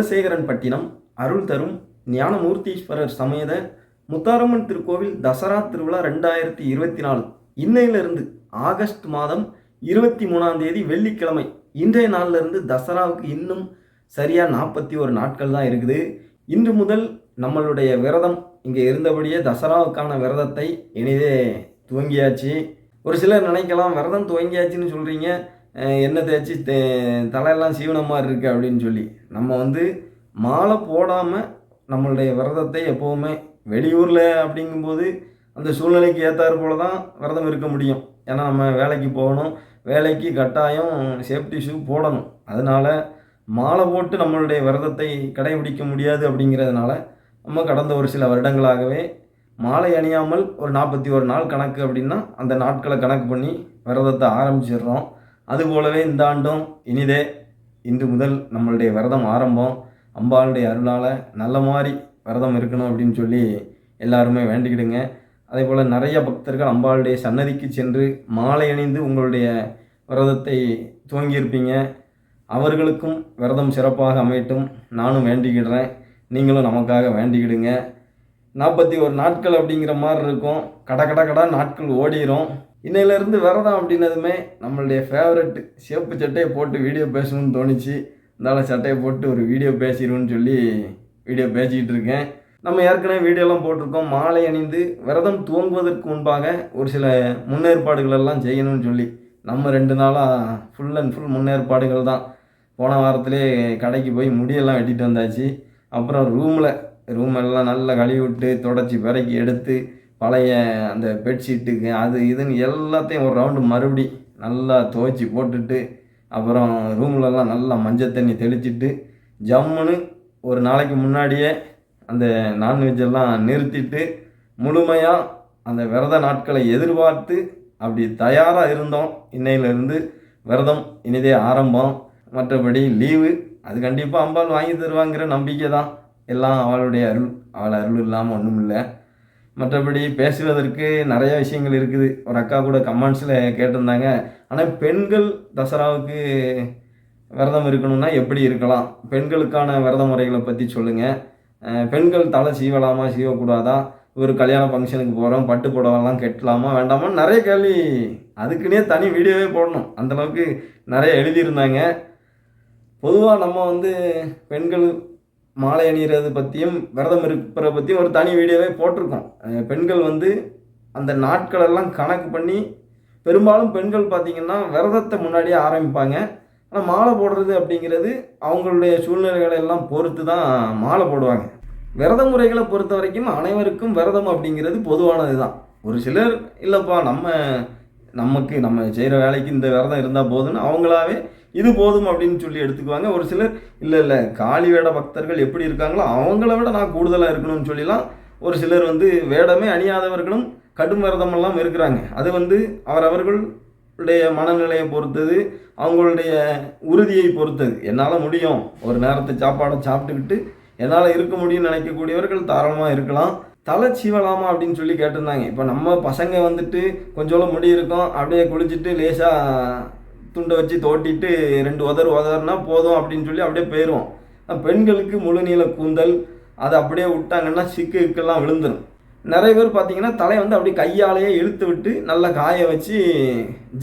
குலசேகரன் பட்டினம் அருள் தரும் ஞானமூர்த்தீஸ்வரர் சமேத முத்தாரம்மன் திருக்கோவில் தசரா திருவிழா ரெண்டாயிரத்தி இருபத்தி நாலு. இன்னையிலிருந்து ஆகஸ்ட் மாதம் இருபத்தி மூணாம் தேதி வெள்ளிக்கிழமை. இன்றைய நாளிலிருந்து தசராவுக்கு இன்னும் சரியாக நாற்பத்தி ஒரு நாட்கள் தான் இருக்குது. இன்று முதல் நம்மளுடைய விரதம் இங்கே இருந்தபடியே தசராவுக்கான விரதத்தை இனிதே துவங்கியாச்சு. ஒரு சிலர் நினைக்கலாம் விரதம் துவங்கியாச்சுன்னு சொல்கிறீங்க எண்ணெய் தேய்ச்சி தே தலையெல்லாம் சீவன மாதிரி இருக்குது அப்படின்னு சொல்லி. நம்ம வந்து மாலை போடாமல் நம்மளுடைய விரதத்தை எப்போவுமே வெளியூரில் அப்படிங்கும்போது அந்த சூழ்நிலைக்கு ஏற்றாறு போல தான் விரதம் இருக்க முடியும். ஏன்னா நம்ம வேலைக்கு போகணும் வேலைக்கு கட்டாயம் சேஃப்டி ஷூ போடணும். அதனால் மாலை போட்டு நம்மளுடைய விரதத்தை கடைபிடிக்க முடியாது அப்படிங்கிறதுனால நம்ம கடந்த ஒரு சில வருடங்களாகவே மாலை அணியாமல் ஒரு நாற்பத்தி ஒரு நாள் கணக்கு அப்படின்னா அந்த நாட்களை கணக்கு பண்ணி விரதத்தை ஆரம்பிச்சிடுறோம். அதுபோலவே இந்த ஆண்டும் இனிதே இன்று முதல் நம்மளுடைய விரதம் ஆரம்பம். அம்பாளுடைய அருளால் நல்ல மாதிரி விரதம் இருக்கணும் அப்படின்னு சொல்லி எல்லாருமே வேண்டிக்கிடுங்க. அதே போல் நிறைய பக்தர்கள் அம்பாளுடைய சன்னதிக்கு சென்று மாலை அணிந்து உங்களுடைய விரதத்தை துவங்கியிருப்பீங்க. அவர்களுக்கும் விரதம் சிறப்பாக அமையட்டும். நானும் வேண்டிக்கிடுறேன். நீங்களும் நமக்காக வேண்டிக்கிடுங்க. நாற்பத்தி ஒரு நாட்கள் அப்படிங்கிற மாதிரி இருக்கும். கட கட கடா நாட்கள் ஓடிரும். இன்னையிலேருந்து விரதம் அப்படின்னதுமே நம்மளுடைய ஃபேவரட் சேப்பு சட்டையை போட்டு வீடியோ பேசணும்னு தோணுச்சு. இருந்தாலும் சட்டையை போட்டு ஒரு வீடியோ பேசிடுவோன்னு சொல்லி வீடியோ பேசிக்கிட்டு இருக்கேன். நம்ம ஏற்கனவே வீடியோலாம் போட்டிருக்கோம். மாலை அணிந்து விரதம் துவங்குவதற்கு முன்பாக ஒரு சில முன்னேற்பாடுகள் எல்லாம் செய்யணும்னு சொல்லி நம்ம ரெண்டு நாளாக ஃபுல் அண்ட் ஃபுல் முன்னேற்பாடுகள் தான். போன வாரத்திலே கடைக்கு போய் முடியெல்லாம் வெட்டிட்டு வந்தாச்சு. அப்புறம் ரூமில் ரூம் எல்லாம் நல்லா கழுவி விட்டு தொடச்சி பிறக்கி எடுத்து பழைய அந்த பெட்ஷீட்டுக்கு அது இதுன்னு எல்லாத்தையும் ஒரு ரவுண்டு மறுபடி நல்லா துவைச்சி போட்டுட்டு அப்புறம் ரூம்லலாம் நல்லா மஞ்சள் தண்ணி தெளிச்சிட்டு ஜம்முன்னு ஒரு நாளைக்கு முன்னாடியே அந்த நான்வெஜ் எல்லாம் நிறுத்திட்டு முழுமையாக அந்த விரத நாட்களை எதிர்பார்த்து அப்படி தயாராக இருந்தோம். இன்னையிலேருந்து விரதம் இனிதே ஆரம்பம். மற்றபடி லீவு அது கண்டிப்பாக அம்பாள் வாங்கி தருவாங்கிற நம்பிக்கை தான் எல்லாம் அவளுடைய அருள். அவள் அருள் இல்லாமல் ஒன்றும் இல்லை மற்றபடி பேசுவதற்கு நிறைய விஷயங்கள் இருக்குது. ஒரு அக்கா கூட கமெண்ட்ஸில் கேட்டிருந்தாங்க. ஆனால் பெண்கள் தசராவுக்கு விரதம் இருக்கணும்னா எப்படி இருக்கலாம்? பெண்களுக்கான விரத முறைகளை பற்றி சொல்லுங்கள் பெண்கள் தலை சீவலாமா சீவக்கூடாதா? ஒரு கல்யாண ஃபங்க்ஷனுக்கு போகிறோம் பட்டு புடவெல்லாம் கட்டலாமா வேண்டாமா? நிறைய கேள்வி. அதுக்குன்னே தனி வீடியோவே போடணும். அந்தளவுக்கு நிறைய எழுதியிருந்தாங்க. பொதுவாக நம்ம வந்து பெண்கள் மாலை அணிகிறது பற்றியும் விரதம் இருக்கிறத பற்றியும் ஒரு தனி வீடியோவே போட்டிருக்கோம். பெண்கள் வந்து அந்த நாட்களெல்லாம் கணக்கு பண்ணி பெரும்பாலும் பெண்கள் பார்த்திங்கன்னா விரதத்தை முன்னாடியே ஆரம்பிப்பாங்க. ஆனால் மாலை போடுறது அப்படிங்கிறது அவங்களுடைய சூழ்நிலைகளை எல்லாம் பொறுத்து தான் மாலை போடுவாங்க. விரத முறைகளை பொறுத்த வரைக்கும் அனைவருக்கும் விரதம் அப்படிங்கிறது பொதுவானது தான் ஒரு சிலர் இல்லைப்பா நம்ம நமக்கு நம்ம செய்கிற வேலைக்கு இந்த விரதம் இருந்தால் போதுன்னு அவங்களாவே இது போதும் அப்படின்னு சொல்லி எடுத்துக்குவாங்க. ஒரு சிலர் இல்லை இல்லை காளி வேட பக்தர்கள் எப்படி இருக்காங்களோ அவங்கள விட நான் கூடுதலாக இருக்கணும்னு சொல்லிலாம் ஒரு சிலர் வந்து வேடமே அணியாதவர்களும் கடும் விரதமெல்லாம் இருக்கிறாங்க. அது வந்து அவரவர்களுடைய மனநிலையை பொறுத்தது அவங்களுடைய உறுதியை பொறுத்தது. என்னால் முடியும். ஒரு நேரத்தை சாப்பாடை சாப்பிட்டுக்கிட்டு என்னால் இருக்க முடியும்னு நினைக்கக்கூடியவர்கள் தாராளமாக இருக்கலாம். தலை சீவலாமா அப்படின்னு சொல்லி கேட்டிருந்தாங்க. இப்போ நம்ம பசங்க வந்துட்டு கொஞ்சோளம் முடி இருக்கும் அப்படியே குளிச்சுட்டு லேசாக துண்டை வச்சு தோட்டிட்டு ரெண்டு உதர் உதர்னா போதும் அப்படின்னு சொல்லி அப்படியே போயிடுவோம் பெண்களுக்கு முழு நீள கூந்தல் அதை அப்படியே விட்டாங்கன்னா சிக்குக்கெல்லாம் விழுந்துடும் நிறைய பேர் பார்த்தீங்கன்னா தலையை வந்து அப்படியே கையாலேயே இழுத்து விட்டு நல்லா காய வச்சு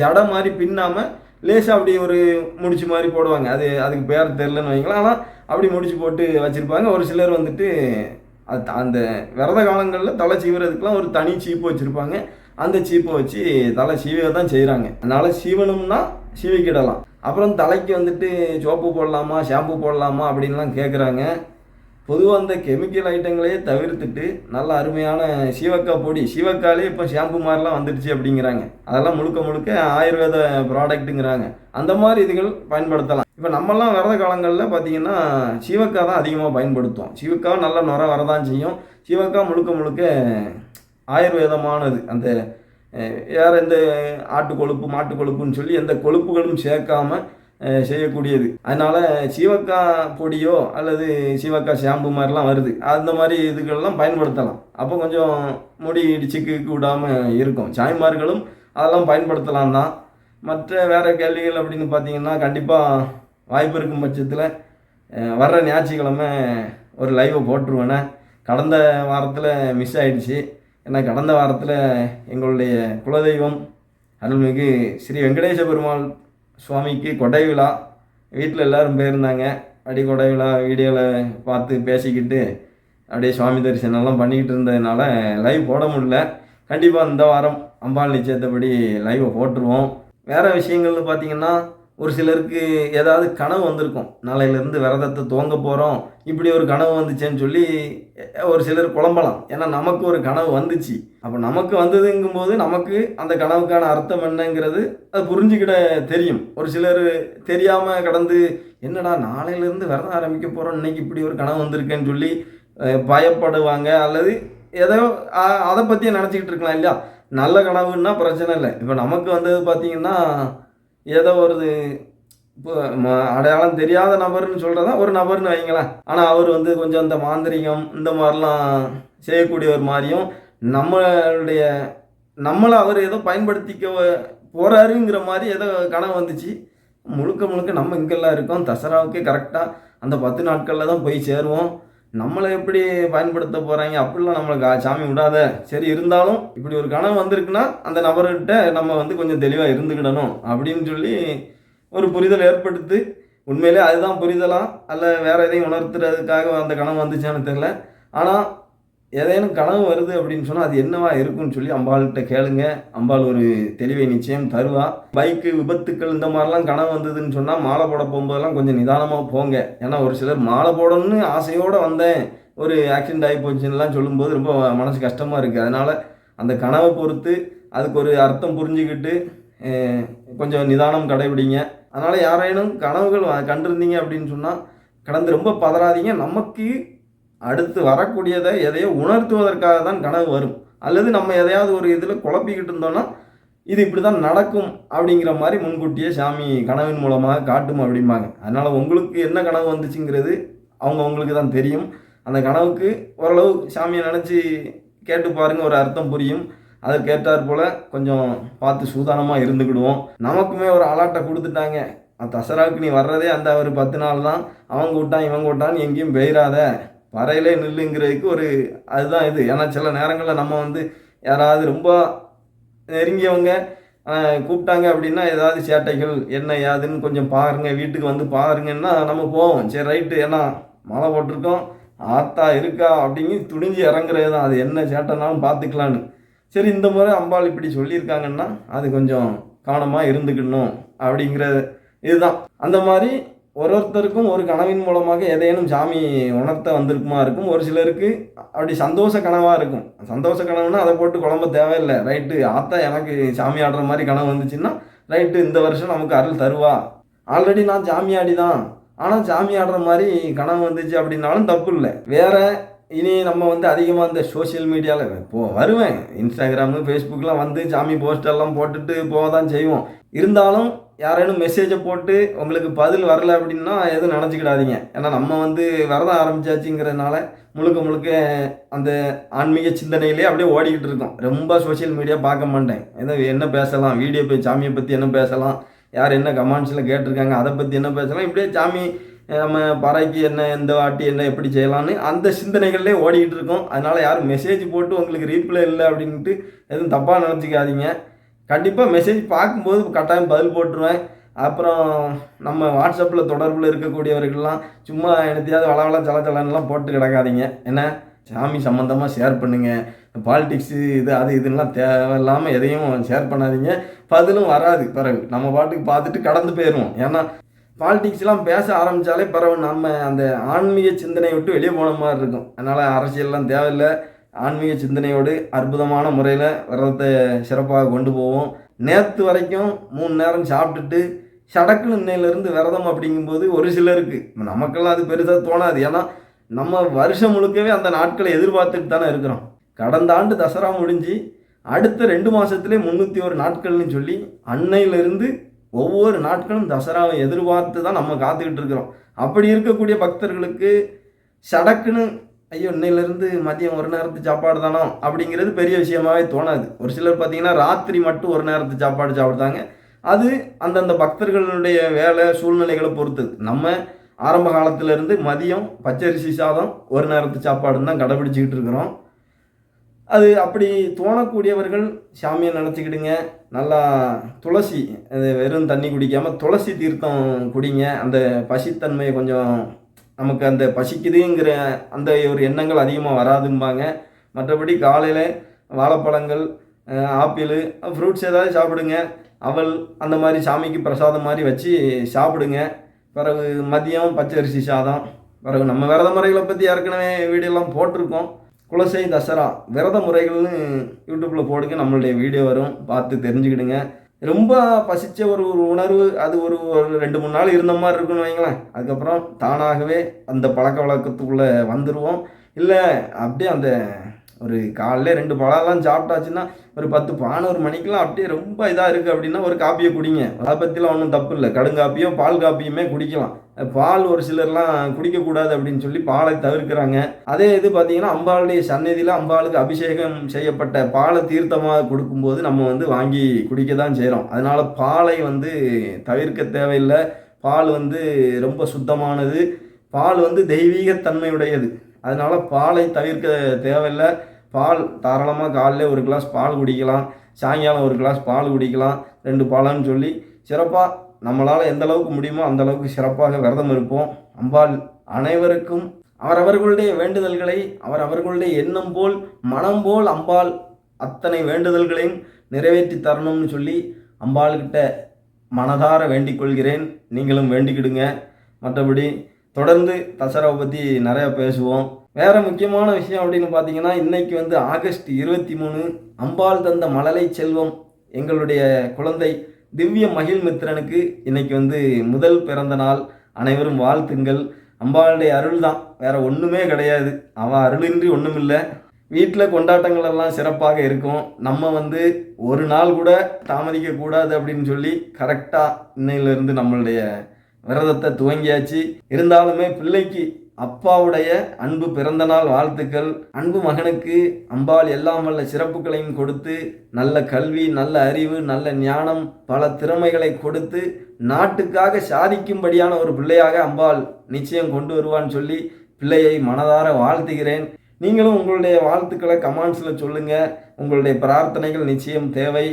ஜடை மாதிரி பின்னாமல் லேசாக அப்படி ஒரு முடிச்சு மாதிரி போடுவாங்க. அது அதுக்கு பேர் தெரிலன்னு வைங்களேன். ஆனால் அப்படி முடிச்சு போட்டு வச்சுருப்பாங்க. ஒரு சிலர் வந்துட்டு அது அந்த விரத காலங்களில் தலை சீவுறதுக்கெலாம் ஒரு தனி சீப்பு வச்சுருப்பாங்க. அந்த சீப்பை வச்சு தலை சீவை தான் செய்கிறாங்க அதனால் சீவனம்னா சீவிக்கிடலாம். அப்புறம் தலைக்கு வந்துட்டு சோப்பு போடலாமா ஷாம்பு போடலாமா அப்படின்லாம் கேட்குறாங்க பொதுவாக அந்த கெமிக்கல் ஐட்டங்களையே தவிர்த்துட்டு நல்ல அருமையான சீவக்காய் பொடி. சீவக்காயிலே இப்போ ஷாம்பு மாதிரிலாம் வந்துடுச்சு அப்படிங்கிறாங்க. அதெல்லாம் முழுக்க முழுக்க ஆயுர்வேத ப்ராடக்ட்டுங்கிறாங்க அந்த மாதிரி இதுகள் பயன்படுத்தலாம். இப்போ நம்மலாம் விரத காலங்களில் பார்த்தீங்கன்னா சீவக்காய் தான் அதிகமாக பயன்படுத்துவோம். சீவக்காய் நல்லா நுர வரதான் செய்யும். சீவக்காய் முழுக்க முழுக்க ஆயுர்வேதமானது. அந்த வேற எந்த ஆட்டு கொழுப்பு மாட்டு கொழுப்புன்னு சொல்லி எந்த கொழுப்புகளும் சேர்க்காமல் செய்யக்கூடியது. அதனால் சீவக்காய் பொடியோ அல்லது சீவக்காய் ஷாம்பு மாதிரிலாம் வருது. அந்த மாதிரி இதுகளெல்லாம் பயன்படுத்தலாம். அப்போ கொஞ்சம் முடி இடிச்சுக்கு விடாமல் இருக்கும். சாய்மார்களும் அதெல்லாம் பயன்படுத்தலாம் தான். மற்ற வேறு கேள்விகள் அப்படின்னு பார்த்தீங்கன்னா கண்டிப்பாக வாய்ப்பு இருக்கும் பட்சத்தில் வர்ற ஞாயிற்றுக்கிழமை ஒரு லைவை போட்டுருவேனே. கடந்த வாரத்தில் மிஸ் ஆகிடுச்சி ஏன்னா கடந்த வாரத்தில் எங்களுடைய குலதெய்வம் அருள்மிகு ஸ்ரீ வெங்கடேச பெருமாள் சுவாமிக்கு கொடை விழா. வீட்டில் எல்லோரும் போயிருந்தாங்க. அடி கொடை விழா வீடியோவில் பார்த்து பேசிக்கிட்டு அப்படியே சுவாமி தரிசனம்லாம் பண்ணிக்கிட்டு இருந்ததுனால லைவ் போட முடியல. கண்டிப்பாக இந்த வாரம் அம்பாள் நிச்சயத்தபடி லைவை போட்டுருவோம். வேறு விஷயங்கள்னு பார்த்தீங்கன்னா ஒரு சிலருக்கு ஏதாவது கனவு வந்திருக்கும். நாளையிலேருந்து விரதத்தை துவங்க போகிறோம் இப்படி ஒரு கனவு வந்துச்சேன்னு சொல்லி ஒரு சிலர் குழம்பலாம். ஏன்னா நமக்கு ஒரு கனவு வந்துச்சு. அப்போ நமக்கு வந்ததுங்கும்போது நமக்கு அந்த கனவுக்கான அர்த்தம் என்னங்கிறது அது புரிஞ்சுக்கிட தெரியும். ஒரு சிலர் தெரியாமல் கடந்து என்னடா நாளையிலேருந்து விரதம் ஆரம்பிக்க போகிறோம் இன்னைக்கு இப்படி ஒரு கனவு வந்திருக்கேன்னு சொல்லி பயப்படுவாங்க. அல்லது ஏதோ அதை பற்றியே நினச்சிக்கிட்டு இருக்கலாம் இல்லையா? நல்ல கனவுன்னா பிரச்சனை இல்லை. இப்போ நமக்கு வந்தது பார்த்தீங்கன்னா ஏதோ ஒரு இப்போ அடையாளம் தெரியாத நபர்னு சொல்கிறதா ஒரு நபர்னு வைங்களேன் ஆனால் அவர் வந்து கொஞ்சம் இந்த மாந்திரிகம் இந்த மாதிரிலாம் செய்யக்கூடியவர் மாதிரியும் நம்மளுடைய நம்மளை அவர் ஏதோ பயன்படுத்திக்க போகிறாருங்கிற மாதிரி ஏதோ கனவு வந்துச்சு. முழுக்க முழுக்க நம்ம இங்கெல்லாம் இருக்கோம். தசராவுக்கே கரெக்டாக அந்த பத்து நாட்களில் தான் போய் சேருவோம். நம்மளை எப்படி பயன்படுத்த போகிறாங்க அப்படிலாம் நம்மளுக்கு சாமி விடாத. சரி இருந்தாலும் இப்படி ஒரு கனவு வந்திருக்குன்னா அந்த நபர்கிட்ட நம்ம வந்து கொஞ்சம் தெளிவாக இருந்துக்கிடணும் அப்படின்னு சொல்லி ஒரு புரிதல் ஏற்படுத்து உண்மையிலே அதுதான் புரிதலாம் அல்ல வேறு எதையும் உணர்த்துறதுக்காக அந்த கனவு வந்துச்சான்னு தெரில ஆனால் ஏதேனும் கனவு வருது அப்படின்னு சொன்னால் அது என்னவா இருக்கும்னு சொல்லி அம்பாள்கிட்ட கேளுங்க. அம்பாள் ஒரு தெளிவை நிச்சயம் தருவா. பைக்கு விபத்துக்கள் இந்த மாதிரிலாம் கனவு வந்ததுன்னு சொன்னால் மாலை போட போகும்போதெல்லாம் கொஞ்சம் நிதானமாக போங்க. ஏன்னா ஒரு சிலர் மாலை போடணும்னு ஆசையோடு வந்தேன். ஒரு ஆக்சிடென்ட் ஆகி போச்சுன்னெலாம் சொல்லும்போது ரொம்ப மனசு கஷ்டமாக இருக்குது அதனால் அந்த கனவை பொறுத்து அதுக்கு ஒரு அர்த்தம் புரிஞ்சுக்கிட்டு கொஞ்சம் நிதானம் கடைபிடிங்க. அதனால் யாரேனும் கனவுகள் கண்டிருந்தீங்க அப்படின்னு சொன்னால் கடந்து ரொம்ப பதறாதீங்க. நமக்கு அடுத்து வரக்கூடியதை எதையோ உணர்த்துவதற்காக தான் கனவு வரும். அல்லது நம்ம எதையாவது ஒரு இதில் குழப்பிக்கிட்டு இருந்தோம்னா இது இப்படி தான் நடக்கும் அப்படிங்கிற மாதிரி முன்கூட்டியே சாமி கனவின் மூலமாக காட்டும் அப்படிம்பாங்க. அதனால் உங்களுக்கு என்ன கனவு வந்துச்சுங்கிறது அவங்க உங்களுக்கு தான் தெரியும். அந்த கனவுக்கு ஓரளவு சாமியை நினச்சி கேட்டு பாருங்கள் ஒரு அர்த்தம் புரியும். அதற்கேற்றாற் போல் கொஞ்சம் பார்த்து சூதானமாக இருந்துக்கிடுவோம். நமக்குமே ஒரு அலாட்டை கொடுத்துட்டாங்க. தசராவுக்கு நீ வர்றதே அந்த ஒரு பத்து நாள் தான் அவங்க விட்டான் இவங்க விட்டான்னு எங்கேயும் பெயிராத பறையிலே நில்லுங்கிறதுக்கு ஒரு அதுதான் இது. ஏன்னா சில நேரங்களில் நம்ம வந்து யாராவது ரொம்ப நெருங்கியவங்க கூப்பிட்டாங்க அப்படின்னா ஏதாவது சேட்டைகள் என்ன ஏதுன்னு கொஞ்சம் பாருங்க வீட்டுக்கு வந்து பாருங்கன்னா நம்ம போவோம். சரி ரைட்டு. ஏன்னா மழை போட்டிருக்கோம். ஆத்தா இருக்கா அப்படிங்கி துணிஞ்சு இறங்குறது தான் அது என்ன சேட்டைனாலும் பார்த்துக்கலான்னு. சரி இந்த முறை அம்பாள் இப்படி சொல்லியிருக்காங்கன்னா அது கொஞ்சம் கவனமாக இருந்துக்கணும் அப்படிங்கிற இதுதான். அந்த மாதிரி ஒரு ஒருத்தருக்கும் ஒரு கனவின் மூலமாக எதையேனும் சாமி உணர்த்த வந்திருக்குமா இருக்கும். ஒரு சிலருக்கு அப்படி சந்தோஷ கனவாக இருக்கும். சந்தோஷ கனவுனா அதை போட்டு குழம்ப தேவையில்லை. ரைட்டு ஆத்தா எனக்கு சாமி ஆடுற மாதிரி கனவு வந்துச்சுன்னா ரைட்டு இந்த வருஷம் நமக்கு அருள் தருவா. ஆல்ரெடி நான் சாமி ஆடி தான் ஆனால் சாமி ஆடுற மாதிரி கனவு வந்துச்சு அப்படின்னாலும் தப்பு இல்லை. வேறு இனி நம்ம வந்து அதிகமாக இந்த சோஷியல் மீடியாவில் இப்போ வருவேன். இன்ஸ்டாகிராமு ஃபேஸ்புக்கெலாம் வந்து சாமி போஸ்டெல்லாம் போட்டுட்டு போக தான் செய்வோம். இருந்தாலும் யாரேனும் மெசேஜை போட்டு உங்களுக்கு பதில் வரல அப்படின்னா எதுவும் நினச்சிக்கிடாதீங்க. ஏன்னா நம்ம வந்து வரத ஆரம்பிச்சாச்சுங்கிறதுனால முழுக்க முழுக்க அந்த ஆன்மீக சிந்தனையிலே அப்படியே ஓடிக்கிட்டு இருக்கோம். ரொம்ப சோஷியல் மீடியா பார்க்க மாட்டேன். ஏதோ என்ன பேசலாம் வீடியோ போய் சாமியை பற்றி என்ன பேசலாம் யார் என்ன கமெண்ட்ஸில் கேட்டிருக்காங்க அதை பற்றி என்ன பேசலாம் இப்படியே சாமி நம்ம பறைக்கு என்ன எந்த வாட்டி என்ன எப்படி செய்யலாம்னு அந்த சிந்தனைகள்லேயே ஓடிக்கிட்டு இருக்கோம். அதனால் யாரும் மெசேஜ் போட்டு உங்களுக்கு ரீப்ளை இல்லை அப்படின்ட்டு எதுவும் தப்பாக நினச்சிக்காதீங்க. கண்டிப்பாக மெசேஜ் பார்க்கும்போது கட்டாயம் பதில் போட்டுருவேன். அப்புறம் நம்ம வாட்ஸ்அப்பில் தொடர்பில் இருக்கக்கூடியவர்கள்லாம் சும்மா எனத்தையாவது வளவள சலச்சலன்லாம் போட்டு கிடக்காதீங்க. என்ன சாமி சம்மந்தமாக ஷேர் பண்ணுங்கள் பாலிடிக்ஸு இது அது இதுலாம் தேவையில்லாமல் எதையும் ஷேர் பண்ணாதீங்க. பதிலும் வராது பிறகு. நம்ம பாட்டுக்கு பார்த்துட்டு கடந்து போயிடுவோம். ஏன்னா பாலிடிக்ஸ்லாம் பேச ஆரம்பித்தாலே பரவாயில்ல நம்ம அந்த ஆன்மீக சிந்தனையை விட்டு வெளியே போன மாதிரி இருக்கும். அதனால் அரசியல்லாம் தேவையில்லை. ஆன்மீக சிந்தனையோடு அற்புதமான முறையில் விரதத்தை சிறப்பாக கொண்டு போவோம். நேற்று வரைக்கும் மூணு நேரம் சாப்பிட்டுட்டு சடக்குன்னு இன்னையிலேருந்து விரதம் அப்படிங்கும்போது ஒரு சிலருக்கு நமக்கெல்லாம் அது பெருசாக தோணாது. ஏன்னா நம்ம வருஷம் முழுக்கவே அந்த நாட்களை எதிர்பார்த்துட்டு தானே இருக்கிறோம். கடந்த ஆண்டு தசரா முடிஞ்சு அடுத்த ரெண்டு மாதத்துலேயே முந்நூற்றி ஒரு நாட்கள்னு சொல்லி அன்னையிலிருந்து ஒவ்வொரு நாட்களும் தசராவை எதிர்பார்த்து தான் நம்ம காத்துக்கிட்டு இருக்கிறோம். அப்படி இருக்கக்கூடிய பக்தர்களுக்கு சடக்குன்னு ஐயோ இன்னையிலேருந்து மதியம் ஒரு நேரத்து சாப்பாடு தானோ? அப்படிங்கிறது பெரிய விஷயமாவே தோணாது. ஒரு சிலர் பார்த்தீங்கன்னா ராத்திரி மட்டும் ஒரு நேரத்து சாப்பாடு சாப்பிடுதாங்க அது அந்தந்த பக்தர்களுடைய வேலை சூழ்நிலைகளை பொறுத்தது. நம்ம ஆரம்ப காலத்திலேருந்து மதியம் பச்சரிசி சாதம் ஒரு நேரத்து சாப்பாடுன்னு தான் கடைபிடிச்சிக்கிட்டு இருக்கிறோம். அது அப்படி தோணக்கூடியவர்கள் சாமியை நினச்சிக்கிடுங்க. நல்லா துளசி அது வெறும் தண்ணி குடிக்காமல் துளசி தீர்த்தம் குடிங்க. அந்த பசித்தன்மையை கொஞ்சம் நமக்கு அந்த பசிக்குதுங்கிற அந்த ஒரு எண்ணங்கள் அதிகமாக வராதும்பாங்க. மற்றபடி காலையில் வாழைப்பழங்கள் ஆப்பிள் ஃப்ரூட்ஸ் ஏதாவது சாப்பிடுங்க. அவள் அந்த மாதிரி சாமிக்கு பிரசாதம் மாதிரி வச்சு சாப்பிடுங்க. பிறகு மதியம் பச்சரிசி சாதம். பிறகு நம்ம விரத முறைகளை பற்றி ஏற்கனவே வீடியோலாம் போட்டிருக்கோம். குலசை தசரா விரத முறைகள்னு யூடியூப்பில் போடுங்க நம்மளுடைய வீடியோ வரும். பார்த்து தெரிஞ்சுக்கிடுங்க. ரொம்ப பசித்த ஒரு ஒரு உணர்வு அது ஒரு ஒரு ரெண்டு மூணு நாள் இருந்த மாதிரி இருக்குன்னு வைங்களேன். அதுக்கப்புறம் தானாகவே அந்த பழக்க வழக்கத்துக்குள்ளே வந்துடுவோம் இல்லை அப்படியே அந்த ஒரு காலைல ரெண்டு பழம்லாம் சாப்பிட்டாச்சுன்னா ஒரு பத்து பதினோரு மணிக்கெலாம் அப்படியே ரொம்ப இதாக இருக்குது அப்படின்னா ஒரு காப்பியை குடிங்க. அதை பற்றிலாம் ஒன்றும் தப்பு இல்லை. கடுங்காப்பியோ பால் காப்பியுமே குடிக்கலாம். பால் ஒரு சிலர்லாம் குடிக்கக்கூடாது அப்படின்னு சொல்லி பாலை தவிர்க்கிறாங்க. அதே இது பார்த்தீங்கன்னா அம்பாளுடைய சந்நிதியில் அம்பாளுக்கு அபிஷேகம் செய்யப்பட்ட பாலை தீர்த்தமாக கொடுக்கும்போது நம்ம வந்து வாங்கி குடிக்க தான் செய்கிறோம் அதனால் பாலை வந்து தவிர்க்க தேவையில்லை. பால் வந்து ரொம்ப சுத்தமானது. பால் வந்து தெய்வீகத்தன்மையுடையது. அதனால் பாலை தவிர்க்க தேவையில்லை. பால் தாராளமாக காலையில் ஒரு கிளாஸ் பால் குடிக்கலாம். சாயங்காலம் ஒரு கிளாஸ் பால் குடிக்கலாம். ரெண்டு பாலம்னு சொல்லி சிறப்பாக நம்மளால் எந்த அளவுக்கு முடியுமோ அந்த அளவுக்கு சிறப்பாக விரதம் இருப்போம். அம்பாள் அனைவருக்கும் அவரவர்களுடைய வேண்டுதல்களை அவரவர்களுடைய எண்ணம் போல் மனம் போல் அம்பாள் அத்தனை வேண்டுதல்களையும் நிறைவேற்றி தரணும்னு சொல்லி அம்பாள்கிட்ட மனதார வேண்டிக் கொள்கிறேன். நீங்களும் வேண்டிக்கிடுங்க. மற்றபடி தொடர்ந்து தசராவை பற்றி நிறையா பேசுவோம். வேற முக்கியமான விஷயம் அப்படின்னு பார்த்தீங்கன்னா இன்னைக்கு வந்து ஆகஸ்ட் இருபத்தி மூணு அம்பாள் தந்த மழலை செல்வம் எங்களுடைய குழந்தை திவ்ய மகிழ்மித்திரனுக்கு இன்னைக்கு வந்து முதல் பிறந்த நாள். அனைவரும் வாழ்த்துங்கள். அம்பாளுடைய அருள் தான். வேற ஒன்றுமே கிடையாது. அவள் அருளின்றி ஒன்றும் இல்லை வீட்டில் கொண்டாட்டங்கள் எல்லாம் சிறப்பாக இருக்கும். நம்ம வந்து ஒரு நாள் கூட தாமதிக்க கூடாது அப்படின்னு சொல்லி கரெக்டாக இன்னையிலிருந்து நம்மளுடைய விரதத்தை துவங்கியாச்சு. இருந்தாலுமே பிள்ளைக்கு அப்பாவுடைய அன்பு பிறந்த நாள் வாழ்த்துக்கள். அன்பு மகனுக்கு அம்பாள் எல்லாம் வல்ல சிறப்புகளையும் கொடுத்து நல்ல கல்வி நல்ல அறிவு நல்ல ஞானம் பல திறமைகளை கொடுத்து நாட்டுக்காக சாதிக்கும்படியான ஒரு பிள்ளையாக அம்பாள் நிச்சயம் கொண்டு வருவான்னு சொல்லி பிள்ளையை மனதார வாழ்த்துகிறேன். நீங்களும் உங்களுடைய வாழ்த்துக்களை கமெண்ட்ஸில் சொல்லுங்கள் உங்களுடைய பிரார்த்தனைகள் நிச்சயம் தேவை.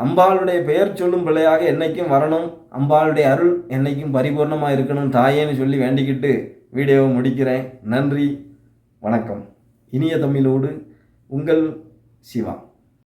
அம்பாளுடைய பெயர் சொல்லும் பிள்ளையாக என்னைக்கும் வரணும். அம்பாளுடைய அருள் என்னைக்கும் பரிபூர்ணமாக இருக்கணும் தாயேன்னு சொல்லி வேண்டிக்கிட்டு வீடியோவை முடிக்கிறேன். நன்றி. வணக்கம். இனிய தமிழோடு உங்கள் சிவா.